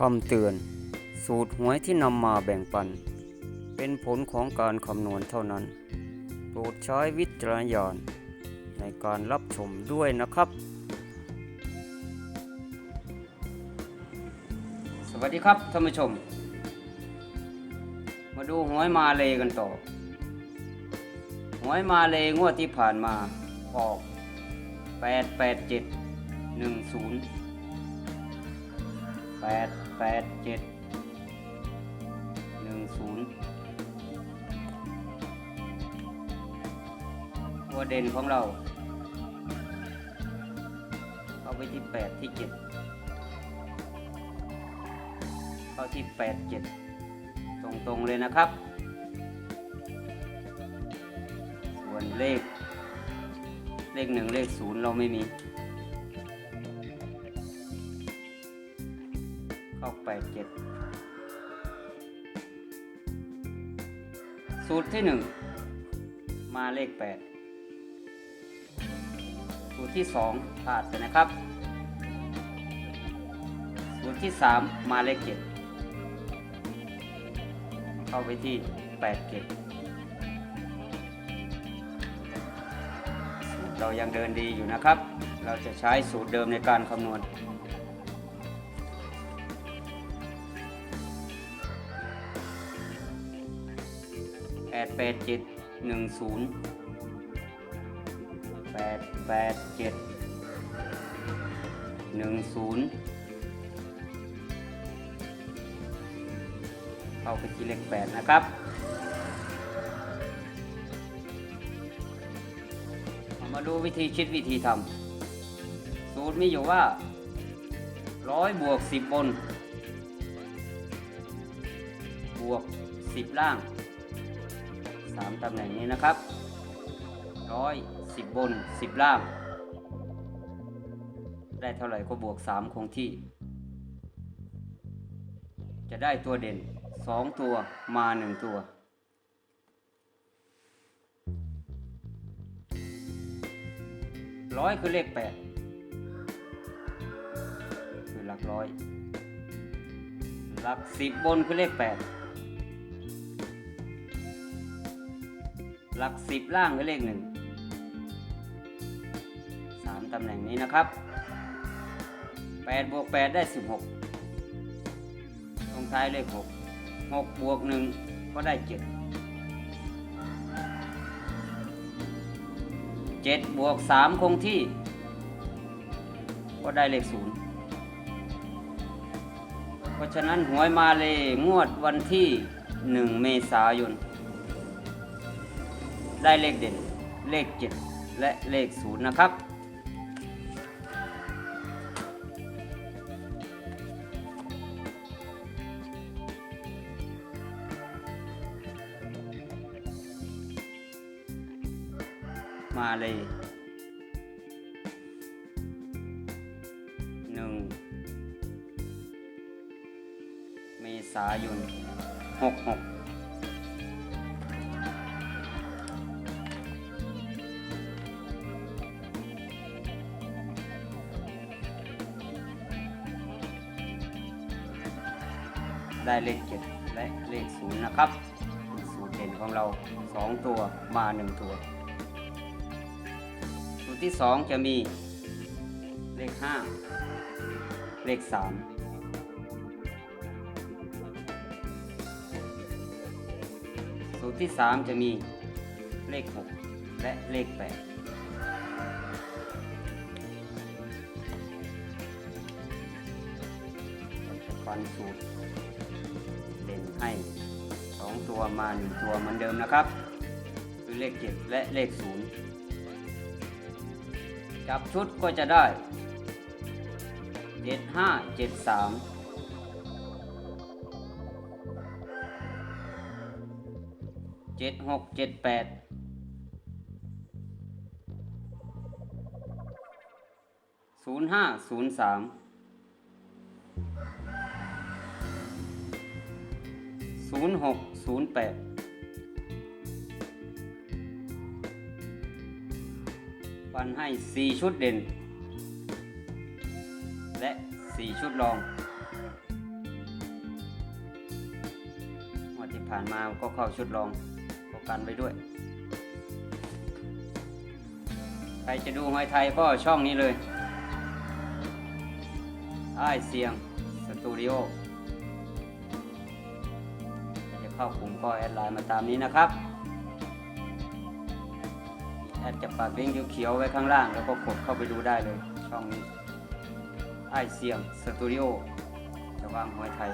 คำเตือน สูตรหวยที่นำมาแบ่งปัน เป็นผลของการคำนวณเท่านั้น โปรดใช้วิจารณญาณในการรับชมด้วยนะครับ สวัสดีครับท่านผู้ชม มาดูหวยมาเลยกันต่อ หวยมาเลยงวดที่ผ่านมาออก 8 8 7 1 0 แปดแปดเจ็ดหนึ่งศูนย์ตัวเด่นของเรา เข้าไปที่แปดที่เจ็ดเข้าที่แปดเจ็ดตรงๆเลยนะครับ ส่วนเลข เลขหนึ่งเลขศูนย์เราไม่มี แปดเจ็ดสูตรที่หนึ่งมาเลขแปดสูตรที่สองพลาดไปนะครับ สูตรที่สามมาเลขเจ็ดเข้าไปที่แปดเจ็ดเรายังเดินดีอยู่นะครับ เราจะใช้สูตรเดิมในการคำนวณ แปดแปดเจ็ดหนึ่งศูนย์แปดแปดเจ็ดหนึ่งศูนย์เข้าไปที่เลขแปดนะครับมาดูวิธีคิดวิธีทำสูตรมีอยู่ว่าร้อยบวกสิบบน บวกสิบล่าง 3ตำแหน่งนี้นะครับร้อยสิบบนสิบล่าง ได้เท่าไหร่ก็บวก 3 คงที่ จะได้ตัวเด่น 2 ตัวมา 1 ตัว ร้อยคือเลข 8 คือหลักร้อย หลักสิบบนคือเลข 8 หลักสิบล่างคือเลขหนึ่งสามตำแหน่งนี้นะครับแปดบวกแปดได้สิบหกตรงท้ายเลขหกหกบวกหนึ่งก็ได้เจ็ดเจ็ดบวกสามคงที่ ก็ได้เลขศูนย์เพราะฉะนั้นหวยมาเลยงวดวันที่หนึ่งเมษายน ได้เลขเด่น เลข 7 และเลข 0 นะครับ มาเลยหนึ่งเมษายน66 ได้เลขเจ็ดและเลขศูนย์นะครับสูตรเด่นของเราสองตัวมาหนึ่งตัว สูตรที่สองจะมีเลขห้าเลขสามสูตรที่สามจะมีเลขหกและเลขแปดเราจะฟันสูตร ให้สองตัวมาหนึ่งตัวเหมือนเดิมนะครับ คือเลขเจ็ดและเลขศูนย์จับชุดก็จะได้เจ็ดห้าเจ็ดสามเจ็ดหกเจ็ดแปดศูนย์ห้าศูนย์สาม 0608ฟันให้ 4 ชุดเด่น และ 4 ชุดรองวันที่ผ่านมาก็เข้าชุดรองก็กันไปด้วย ใครจะดูหอยไทยก็ช่องนี้เลยไอเสียง สตูดิโอ เข้ากลุ่มก็แอดไลน์มาตามนี้นะครับแอดจะปักลิงก์เขียวๆไว้ข้างล่าง แล้วก็กดเข้าไปดูได้เลย ช่องนี้อ้ายเสียงสตูดิโอจะวางหอยไทย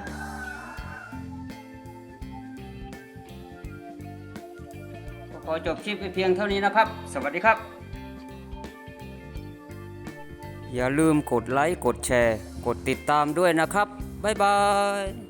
ก็ขอจบคลิปไปเพียงเท่านี้นะครับ สวัสดีครับ อย่าลืมกดไลค์ กดแชร์ กดติดตามด้วยนะครับ บ๊ายบาย